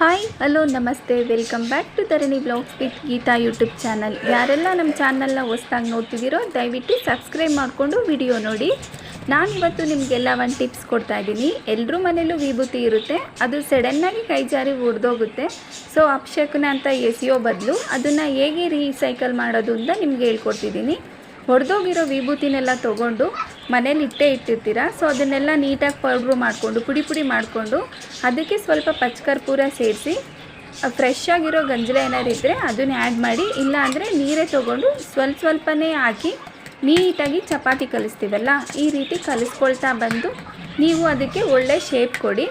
Hi, hello, ನಮಸ್ತೆ. Welcome back to Dharani vlogs with Geetha YouTube channel. ಯಾರೆಲ್ಲ ನಮ್ಮ ಚಾನಲ್ನ ಹೊಸ್ದಾಗಿ ನೋಡ್ತಿದ್ದೀರೋ, ದಯವಿಟ್ಟು ಸಬ್ಸ್ಕ್ರೈಬ್ ಮಾಡಿಕೊಂಡು ವಿಡಿಯೋ ನೋಡಿ. ನಾನು ಇವತ್ತು ನಿಮಗೆಲ್ಲ ಒಂದು ಟಿಪ್ಸ್ ಕೊಡ್ತಾ ಇದ್ದೀನಿ. ಎಲ್ಲರೂ ಮನೇಲೂ ವಿಭೂತಿ ಇರುತ್ತೆ. ಅದು ಸಡನ್ನಾಗಿ ಕೈ ಜಾರಿ ಉರಿದೋಗುತ್ತೆ ಸೊ ಅಪಶಕುನ ಅಂತ ಎಸಿಯೋ ಬದಲು ಅದನ್ನು ಹೇಗೆ ರೀಸೈಕಲ್ ಮಾಡೋದು ಅಂತ ನಿಮ್ಗೆ ಹೇಳ್ಕೊಡ್ತಿದ್ದೀನಿ. ಹೊಡೆದೋಗಿರೋ ವಿಭೂತಿನೆಲ್ಲ ತೊಗೊಂಡು ಮನೇಲಿ ಇಟ್ಟೇ ಇಟ್ಟಿರ್ತೀರ? ಸೊ ಅದನ್ನೆಲ್ಲ ನೀಟಾಗಿ ಪೌಡ್ರು ಮಾಡಿಕೊಂಡು, ಪುಡಿ ಪುಡಿ ಮಾಡಿಕೊಂಡು, ಅದಕ್ಕೆ ಸ್ವಲ್ಪ ಪಚ್ಕರ್ಪೂರ ಸೇರಿಸಿ ಫ್ರೆಶ್ ಆಗಿರೋ ಗಂಜಲ ಏನಾದ್ರು ಇದ್ದರೆ ಅದನ್ನ ಆ್ಯಡ್ ಮಾಡಿ ಇಲ್ಲ ಅಂದರೆ ನೀರೇ ತೊಗೊಂಡು ಸ್ವಲ್ಪ ಸ್ವಲ್ಪನೇ ಹಾಕಿ, ನೀಟಾಗಿ ಚಪಾತಿ ಕಲಿಸ್ತೀವಲ್ಲ, ಈ ರೀತಿ ಕಲಿಸ್ಕೊಳ್ತಾ ಬಂದು, ನೀವು ಅದಕ್ಕೆ ಒಳ್ಳೆ ಶೇಪ್ ಕೊಡಿ.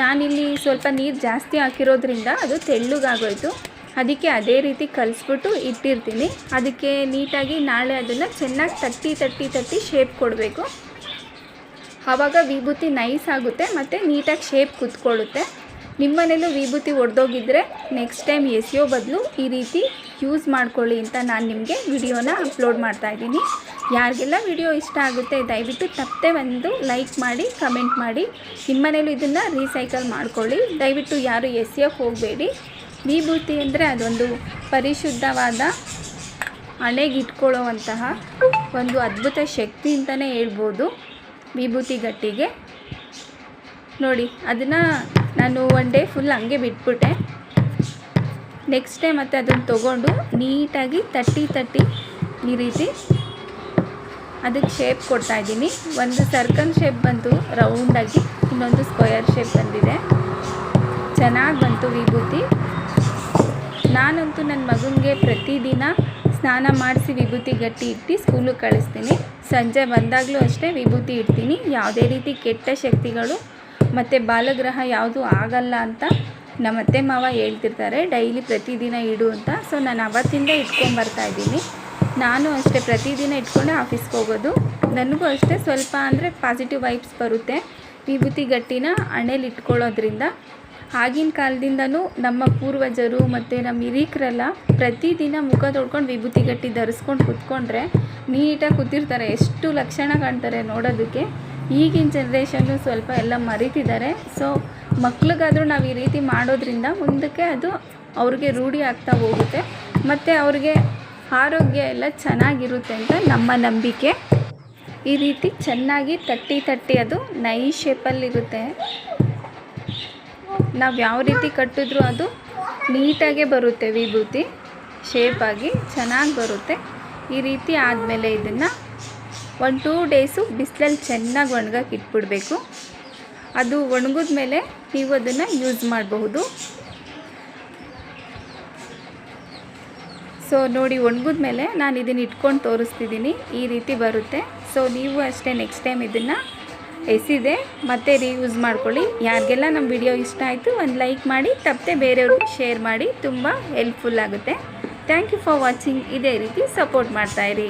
ನಾನಿಲ್ಲಿ ಸ್ವಲ್ಪ ನೀರು ಜಾಸ್ತಿ ಹಾಕಿರೋದ್ರಿಂದ ಅದು ತೆಳ್ಳಗಾಗೋಯ್ತು. ಅದಕ್ಕೆ ಅದೇ ರೀತಿ ಕಲಿಸ್ಬಿಟ್ಟು ಇಟ್ಟಿರ್ತೀನಿ. ಅದಕ್ಕೆ ನೀಟಾಗಿ ನಾಳೆ ಅದನ್ನು ಚೆನ್ನಾಗಿ ತಟ್ಟಿ ತಟ್ಟಿ ತಟ್ಟಿ ಶೇಪ್ ಕೊಡಬೇಕು. ಆವಾಗ ವಿಭೂತಿ ನೈಸ್ ಆಗುತ್ತೆ ಮತ್ತು ನೀಟಾಗಿ ಶೇಪ್ ಕುತ್ಕೊಳ್ಳುತ್ತೆ. ನಿಮ್ಮನೇಲೂ ವಿಭೂತಿ ಒಡೆದೋಗಿದ್ದರೆ ನೆಕ್ಸ್ಟ್ ಟೈಮ್ ಎಸಿಯೋ ಬದಲು ಈ ರೀತಿ ಯೂಸ್ ಮಾಡ್ಕೊಳ್ಳಿ ಅಂತ ನಾನು ನಿಮಗೆ ವಿಡಿಯೋನ ಅಪ್ಲೋಡ್ ಮಾಡ್ತಾ ಇದ್ದೀನಿ. ಯಾರಿಗೆಲ್ಲ ವಿಡಿಯೋ ಇಷ್ಟ ಆಗುತ್ತೆ ದಯವಿಟ್ಟು ತಪ್ಪದೆ ಒಂದು ಲೈಕ್ ಮಾಡಿ ಕಮೆಂಟ್ ಮಾಡಿ. ನಿಮ್ಮ ಮನೇಲೂ ಇದನ್ನು ರೀಸೈಕಲ್ ಮಾಡ್ಕೊಳ್ಳಿ. ದಯವಿಟ್ಟು ಯಾರು ಎಸೆಯೋಕ್ಕೆ ಹೋಗಬೇಡಿ. ವಿಭೂತಿ ಅಂದರೆ ಅದೊಂದು ಪರಿಶುದ್ಧವಾದ ಹಣೆಗಿಟ್ಕೊಳ್ಳುವಂತಹ ಒಂದು ಅದ್ಭುತ ಶಕ್ತಿ ಅಂತಲೇ ಹೇಳ್ಬೋದು ವಿಭೂತಿ ಗಟ್ಟಿಗೆ. ನೋಡಿ, ಅದನ್ನು ನಾನು ಒನ್ ಡೇ ಫುಲ್ ಹಂಗೆ ಬಿಟ್ಬಿಟ್ಟೆ. ನೆಕ್ಸ್ಟ್ ಡೇ ಮತ್ತೆ ಅದನ್ನು ತೊಗೊಂಡು ನೀಟಾಗಿ ತಟ್ಟಿ ತಟ್ಟಿ ಈ ರೀತಿ ಅದಕ್ಕೆ ಶೇಪ್ ಕೊಡ್ತಾ ಇದ್ದೀನಿ. ಒಂದು ಸರ್ಕಲ್ ಶೇಪ್ ಬಂತು ರೌಂಡಾಗಿ ಇನ್ನೊಂದು ಸ್ಕ್ವಯರ್ ಶೇಪ್ ಬಂದಿದೆ. ಚೆನ್ನಾಗಿ ಬಂತು ವಿಭೂತಿ. ನಾನಂತೂ ನನ್ನ ಮಗನಿಗೆ ಪ್ರತಿದಿನ ಸ್ನಾನ ಮಾಡಿಸಿ ವಿಭೂತಿ ಗಟ್ಟಿ ಇಟ್ಟು ಸ್ಕೂಲಿಗೆ ಕಳಿಸ್ತೀನಿ. ಸಂಜೆ ಬಂದಾಗಲೂ ಅಷ್ಟೇ ವಿಭೂತಿ ಇಡ್ತೀನಿ. ಯಾವುದೇ ರೀತಿ ಕೆಟ್ಟ ಶಕ್ತಿಗಳು ಮತ್ತು ಬಾಲಗ್ರಹ ಯಾವುದು ಆಗಲ್ಲ ಅಂತ ನಮ್ಮ ಅತ್ತೆ ಮಾವ ಹೇಳ್ತಿರ್ತಾರೆ. ಡೈಲಿ ಪ್ರತಿದಿನ ಇಡು ಅಂತ. ಸೊ, ನಾನು ಅವತ್ತಿಂದ ಇಟ್ಕೊಂಬರ್ತಾ ಇದ್ದೀನಿ. ನಾನು ಅಷ್ಟೇ ಪ್ರತಿದಿನ ಇಟ್ಕೊಂಡು ಆಫೀಸ್ಗೆ ಹೋಗೋದು. ನನಗೂ ಅಷ್ಟೇ ಸ್ವಲ್ಪ ಅಂದರೆ ಪಾಸಿಟಿವ್ ವೈಬ್ಸ್ ಬರುತ್ತೆ. ವಿಭೂತಿ ಗಟ್ಟಿನ ಹಣೇಲಿ ಇಟ್ಕೊಳ್ಳೋದ್ರಿಂದ. ಆಗಿನ ಕಾಲದಿಂದನೂ ನಮ್ಮ ಪೂರ್ವಜರು ಮತ್ತು ನಮ್ಮ ಹಿರೀಕರೆಲ್ಲ ಪ್ರತಿದಿನ ಮುಖ ತೊಳ್ಕೊಂಡು ವಿಭೂತಿ ಗಟ್ಟಿ ಧರಿಸ್ಕೊಂಡು ಕೂತ್ಕೊಂಡ್ರೆ ನೀಟಾಗಿ ಕೂತಿರ್ತಾರೆ. ಎಷ್ಟು ಲಕ್ಷಣ ಕಾಣ್ತಾರೆ ನೋಡೋದಕ್ಕೆ. ಈಗಿನ ಜನ್ರೇಷನ್ನು ಸ್ವಲ್ಪ ಎಲ್ಲ ಮರಿತಿದ್ದಾರೆ. ಸೊ ಮಕ್ಳಿಗಾದರೂ ನಾವು ಈ ರೀತಿ ಮಾಡೋದ್ರಿಂದ ಮುಂದಕ್ಕೆ ಅದು ಅವ್ರಿಗೆ ರೂಢಿ ಆಗ್ತಾ ಹೋಗುತ್ತೆ. ಮತ್ತು ಅವ್ರಿಗೆ ಆರೋಗ್ಯ ಎಲ್ಲ ಚೆನ್ನಾಗಿರುತ್ತೆ ಅಂತ ನಮ್ಮ ನಂಬಿಕೆ. ಈ ರೀತಿ ಚೆನ್ನಾಗಿ ತಟ್ಟಿ ತಟ್ಟಿ ಅದು ನೈ ಶೇಪಲ್ಲಿರುತ್ತೆ ನಾವು ಯಾವ ರೀತಿ ಕಟ್ಟಿದ್ರೂ ಅದು ನೀಟಾಗೆ ಬರುತ್ತೆ ವಿಭೂತಿ ಶೇಪಾಗಿ ಚೆನ್ನಾಗಿ ಬರುತ್ತೆ. ಈ ರೀತಿ ಆದಮೇಲೆ ಇದನ್ನು ಒಂದು ಟೂ ಡೇಸು ಬಿಸಿಲಲ್ಲಿ ಚೆನ್ನಾಗಿ ಒಣಗಕ್ಕೆ ಇಟ್ಬಿಡಬೇಕು. ಅದು ಒಣಗಿದ ಮೇಲೆ ನೀವು ಅದನ್ನು ಯೂಸ್ ಮಾಡಬಹುದು. ಸೊ ನೋಡಿ ಒಣಗಿದ ಮೇಲೆ ನಾನು ಇದನ್ನು ಇಟ್ಕೊಂಡು ತೋರಿಸ್ತಿದ್ದೀನಿ ಈ ರೀತಿ ಬರುತ್ತೆ. ಸೊ ನೀವು ಅಷ್ಟೇ ನೆಕ್ಸ್ಟ್ ಟೈಮ್ ಇದನ್ನು ಎಸಿದೆ, ಮತ್ತೆ ರೀಯೂಸ್ ಮಾಡ್ಕೊಳ್ಳಿ. ಯಾರಿಗೆಲ್ಲ ನಮ್ಮ ವಿಡಿಯೋ ಇಷ್ಟ ಆಯಿತು, ಒಂದು ಲೈಕ್ ಮಾಡಿ, ತಪ್ಪದೆ ಬೇರೆಯವ್ರಿಗೆ ಶೇರ್ ಮಾಡಿ, ತುಂಬ ಹೆಲ್ಪ್ಫುಲ್ ಆಗುತ್ತೆ. ಥ್ಯಾಂಕ್ ಯು ಫಾರ್ ವಾಚಿಂಗ್ ಇದೇ ರೀತಿ ಸಪೋರ್ಟ್ ಮಾಡ್ತಾಯಿರಿ